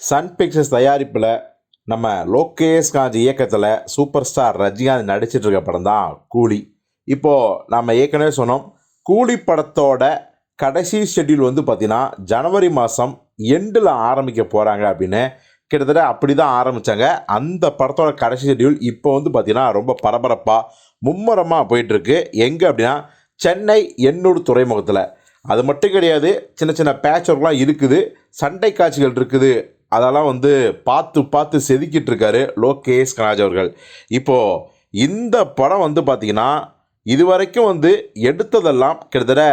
Sun Pictures தயாரிப்பில் நம்ம லோகேஷ் காஞ்ச் இயக்கத்தில் சூப்பர் ஸ்டார் ரஜினிகாந்த் நடிச்சிட்டு இருக்க படம் தான் கூலி. இப்போது நம்ம ஏற்கனவே சொன்னோம் கூலி படத்தோட கடைசி ஷெட்யூல் வந்து பார்த்திங்கன்னா ஜனவரி மாதம் எண்டில் ஆரம்பிக்க போகிறாங்க அப்படின்னு கிட்டத்தட்ட அப்படி தான் ஆரம்பித்தாங்க அந்த படத்தோட கடைசி ஷெட்யூல் இப்போ வந்து பார்த்திங்கன்னா ரொம்ப பரபரப்பாக மும்முரமாக போயிட்டுருக்கு. எங்கே அப்படின்னா சென்னை எண்ணூர் துறைமுகத்தில். அது மட்டும் கிடையாது சின்ன சின்ன பேட்ச் ஒர்க்லாம் இருக்குது சண்டை காட்சிகள் இருக்குது அதெல்லாம் வந்து பார்த்து பார்த்து செதுக்கிட்டு இருக்காரு லோகேஷ் கனாஜ் அவர்கள். இப்போது இந்த படம் வந்து பார்த்திங்கன்னா இது வரைக்கும் வந்து எடுத்ததெல்லாம் கிட்டத்தட்ட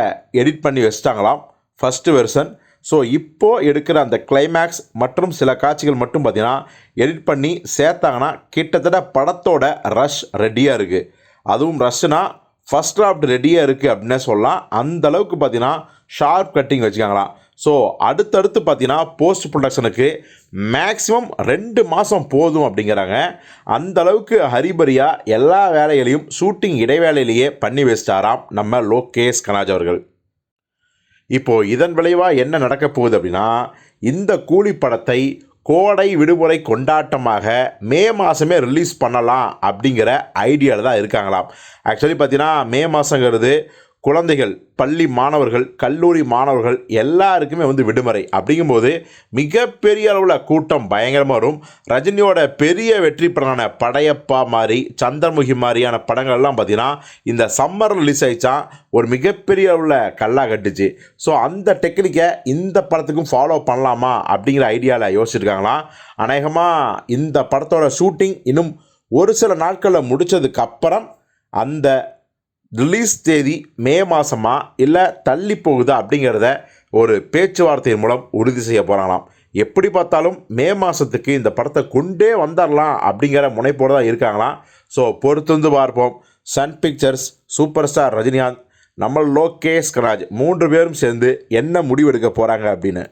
எடிட் பண்ணி வச்சிட்டாங்களாம் ஃபஸ்ட்டு வெர்ஷன் ஸோ இப்போது எடுக்கிற அந்த கிளைமேக்ஸ் மற்றும் சில காட்சிகள் மட்டும் பார்த்திங்கன்னா எடிட் பண்ணி சேர்த்தாங்கன்னா கிட்டத்தட்ட படத்தோட ரஷ் ரெடியாக இருக்குது அதுவும் ரஷ்னா ஃபஸ்ட் டிராஃப்ட் ரெடியாக இருக்குது அப்படின்னே சொல்லலாம். அந்த அளவுக்கு பார்த்தீங்கன்னா ஷார்ப் கட்டிங் வச்சுக்காங்களாம் ஸோ அடுத்தடுத்து பார்த்தீங்கன்னா போஸ்ட் ப்ரொடக்ஷனுக்கு மேக்ஸிமம் ரெண்டு மாதம் போதும் அப்படிங்கிறாங்க. அந்த அளவுக்கு ஹரிபரியாக எல்லா வேலைகளையும் ஷூட்டிங் இடைவேளையிலேயே பண்ணி வச்சிட்டாராம் நம்ம லோகேஷ் கனாஜ் அவர்கள். இப்போது இதன் விளைவாக என்ன நடக்க போகுது அப்படின்னா இந்த கூலி படத்தை கோடை விடுமுறை கொண்டாட்டமாக மே மாதமே ரிலீஸ் பண்ணலாம் அப்படிங்கிற ஐடியாவில் தான் இருக்காங்களாம். ஆக்சுவலி பார்த்தீங்கன்னா மே மாதங்கிறது குழந்தைகள் பள்ளி மாணவர்கள் கல்லூரி மாணவர்கள் எல்லாருக்குமே வந்து விடுமுறை. அப்படிங்கும்போது மிகப்பெரிய அளவில் கூட்டம் பயங்கரமாக வரும். ரஜினியோட பெரிய வெற்றி படமான படையப்பா மாதிரி சந்திரமுகி மாதிரியான படங்கள்லாம் பார்த்தீங்கன்னா இந்த சம்மர் ரிலீஸ் ஆகிச்சா ஒரு மிகப்பெரிய அளவில் கல்லாக கட்டுச்சு. ஸோ அந்த டெக்னிக்கை இந்த படத்துக்கும் ஃபாலோ பண்ணலாமா அப்படிங்கிற ஐடியாவில் யோசிச்சிருக்காங்களாம். அநேகமாக இந்த படத்தோட ஷூட்டிங் இன்னும் ஒரு சில நாட்களில் முடித்ததுக்கு அப்புறம் அந்த ரிலீஸ் தேதி மே மாதமா இல்லை தள்ளி போகுதா அப்படிங்கிறத ஒரு பேச்சுவார்த்தையின் மூலம் உறுதி செய்ய போகிறாங்களாம் எப்படி பார்த்தாலும் மே மாதத்துக்கு இந்த படத்தை கொண்டே வந்துடலாம் அப்படிங்கிற முனைப்போடு தான் இருக்காங்களாம். ஸோ பொறுத்திருந்து பார்ப்போம். Sun Pictures super star Rajinikanth நம்ம லோகேஷ் கராஜ் மூன்று பேரும் சேர்ந்து என்ன முடிவெடுக்க போகிறாங்க அப்படின்னு.